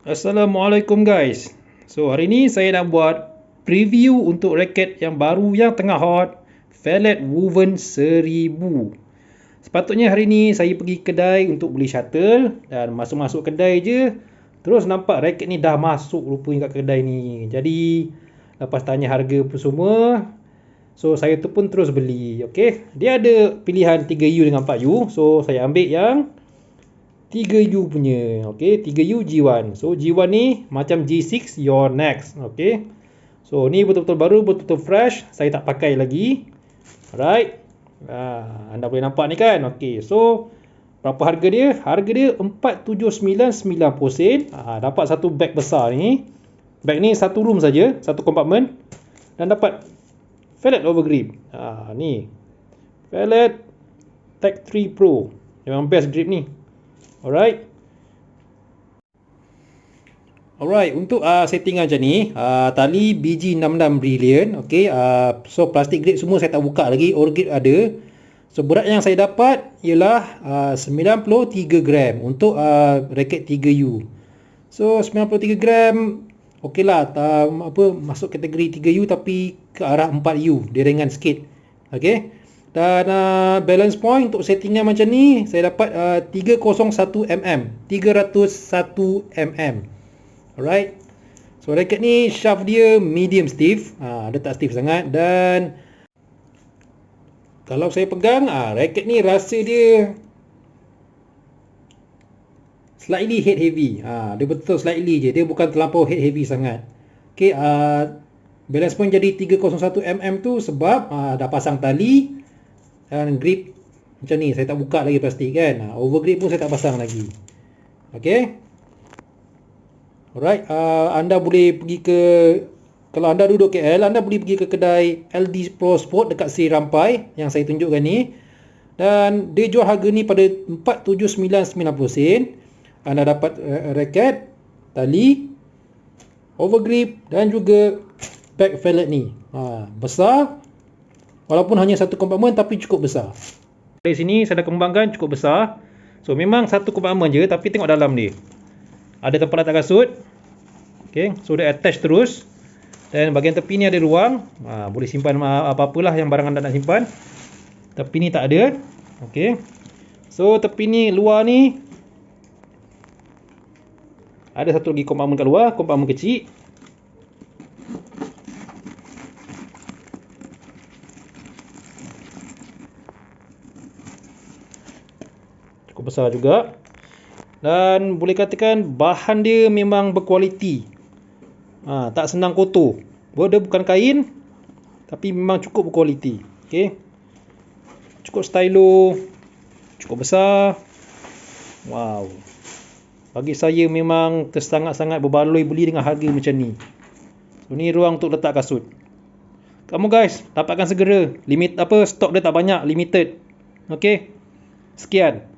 Assalamualaikum guys. So hari ni saya nak buat preview untuk raket yang baru yang tengah hot, Fellet Woven 1000. Sepatutnya hari ni saya pergi kedai untuk beli shuttle dan masuk-masuk kedai je terus nampak raket ni dah masuk rupanya kat kedai ni. Jadi lepas tanya harga apa semua, so saya tu pun terus beli. Okey. Dia ada pilihan 3U dengan 4U. So saya ambil yang 3U punya. Okey, 3U G1. So G1 ni macam G6 your next. Okey. So ni betul-betul baru, betul-betul fresh. Saya tak pakai lagi. Alright. Ha, anda boleh nampak ni kan. Okey. So berapa harga dia? Harga dia 4799 sen. Ha, dapat satu bag besar ni. Bag ni satu room saja, satu kompartmen dan dapat fillet over grip. Ha, ni. Fillet Tech 3 Pro. Memang best grip ni. Alright. Alright, untuk uh, setting macam ni, uh, tali BG66 Brilliant, okay, uh, so plastik grip semua saya tak buka lagi, all grip ada. So berat yang saya dapat ialah uh, 93 gram untuk uh, raket 3U. So 93 gram, okey lah, uh, apa, masuk kategori 3U tapi ke arah 4U, dia ringan sikit. Okay. Dan uh, balance point untuk settingnya macam ni Saya dapat uh, 301mm 301mm Alright. So racket ni shaft dia medium stiff. Uh, Dia tak stiff sangat. Dan Kalau saya pegang uh, Racket ni rasa dia Slightly head heavy. Uh, Dia betul slightly je. Dia bukan terlampau head heavy sangat. Okay uh, Balance point jadi 301mm tu Sebab uh, dah pasang tali dan grip macam ni saya tak buka lagi plastik kan? Ha, over grip pun saya tak pasang lagi. Ok alright uh, anda boleh pergi ke kalau anda duduk KL anda boleh pergi ke kedai LD Pro Sport dekat Sri Rampai yang saya tunjukkan ni. Dan dia jual harga ni pada 47990 sen. Anda dapat uh, raket tali over grip dan juga back fillet ni. Ha, besar Walaupun hanya satu kompartmen tapi cukup besar. Dari sini saya dah kembangkan cukup besar. So memang satu kompartmen je tapi tengok dalam ni. Ada tempat letak kasut. Okay, so dia attach terus. Dan bahagian tepi ni ada ruang. Ha, boleh simpan apa-apalah yang barang anda nak simpan. Tepi ni tak ada. Okay. So tepi ni luar ni. Ada satu lagi kompartmen kat luar. Kompartmen kecil. Cukup besar juga. Dan boleh katakan bahan dia memang berkualiti. Ha, tak senang kotor. Dia bukan kain tapi memang cukup berkualiti. Okay. cukup stylo. Cukup besar. Wow. Bagi saya memang tersangat-sangat berbaloi beli dengan harga macam ni. So, ni ruang untuk letak kasut. Kamu guys dapatkan segera. Limit apa stok dia tak banyak limited. Okey. Sekian